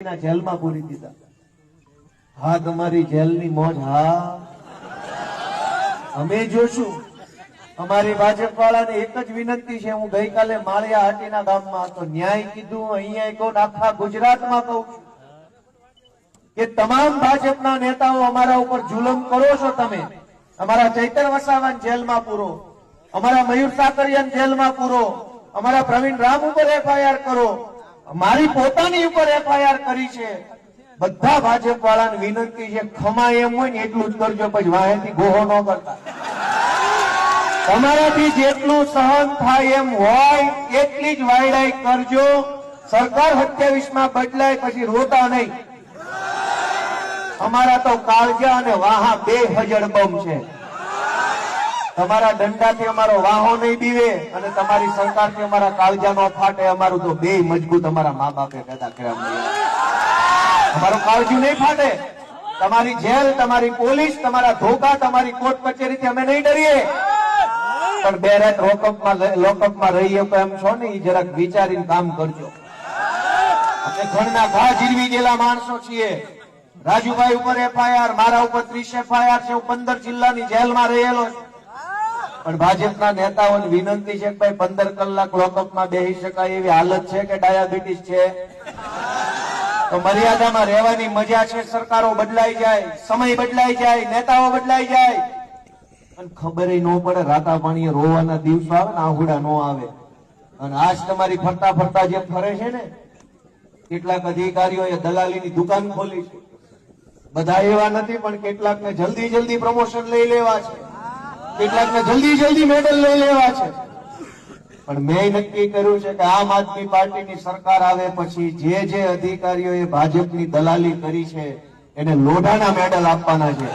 જેલમાં પૂરી દીધા. હા, તમારી જેલની મોજ, હા. અમે જોશું. અમારી ભાજપ વાળાને એક જ વિનંતી છે, હું ગઈકાલે માળિયા હાટીના ગામમાં હતો. ન્યાય કીધું અહીંયા કહું આખા ગુજરાતમાં કહું છું કે તમામ ભાજપના નેતાઓ અમારા ઉપર જુલમ કરો છો તમે. અમારા ચૈતર વસાવાન જેલમાં પૂરો. અમારા મયુર સાકરિયાન જેલમાં પૂરો. અમારા પ્રવીણ રામ ઉપર એફઆઈઆર કરો. મારી પોતાની ઉપર એફઆઈઆર કરી છે. બધા ભાજપ વાળાને વિનંતી છે ખમા એમ હોય ને એટલું જ કરજો, પછી વાહેથી ગોહો ન કરતા. તમારાથી જેટલું સહન થાય એમ હોય, એટલી જ વાયડાઈ કરજો. સરકાર સત્યાવીસમાં બદલાય, પછી રોતા નહીં. અમારા તો કાળજા અને વાહા બે હજર બમ છે. તમારા દંડાથી અમારો વાહો નહીં બીવે અને તમારી સરકારથી અમારા કાળજા નો ફાટે. અમારું તો બે મજબૂત અમારા મા બાપે પેદા કર્યા અમારું કાળજું નહીં ફાટે. તમારી જેલ, તમારી પોલીસ, તમારા ધોકા, તમારી કોર્ટ કચેરીથી અમે નહીં ડરીએ. પણ બે રાત લોકઅપમાં લોકઅપમાં રહીએ તો એમ છો ને એ જરાક વિચારીને કામ કરજો. અમે ઘરના ઘા જીરવી ગયેલા માણસો છીએ. રાજુભાઈ ઉપર એફઆઈઆર મારા ઉપર ત્રીસ એફઆઈઆર છે. હું પંદર જિલ્લાની જેલમાં રહેલો છું. પણ ભાજપના નેતાઓને વિનંતી છે કે ભાઈ પંદર કલાક લોકઅપમાં બેસી શકાય એવી હાલત છે કે ડાયાબિટીસ છે? તો મર્યાદામાં રહેવાની મજા છે, સરકારો બદલાઈ જાય, સમય બદલાઈ જાય, નેતાઓ બદલાઈ જાય. અને ખબર ન પડે, રાતા પાણીએ રોવાના દિવસો આવે ને આહુડા નો આવે. અને આજ તમારી ફરતા ફરતા જે ફરે છે ને, કેટલાક અધિકારીઓએ દલાલીની દુકાન ખોલી છે. બધા એવા નથી, પણ કેટલાકને જલ્દી જલ્દી પ્રમોશન લઈ લેવા છે. કેટલાકને જલ્દી જલ્દી મેડલ લઈ લેવા છે. પણ મેં નક્કી કર્યું છે કે આમ આદમી પાર્ટીની સરકાર આવે પછી જે જે અધિકારીઓએ ભાજપની દલાલી કરી છે, એને લોઢાના મેડલ આપવાના છે.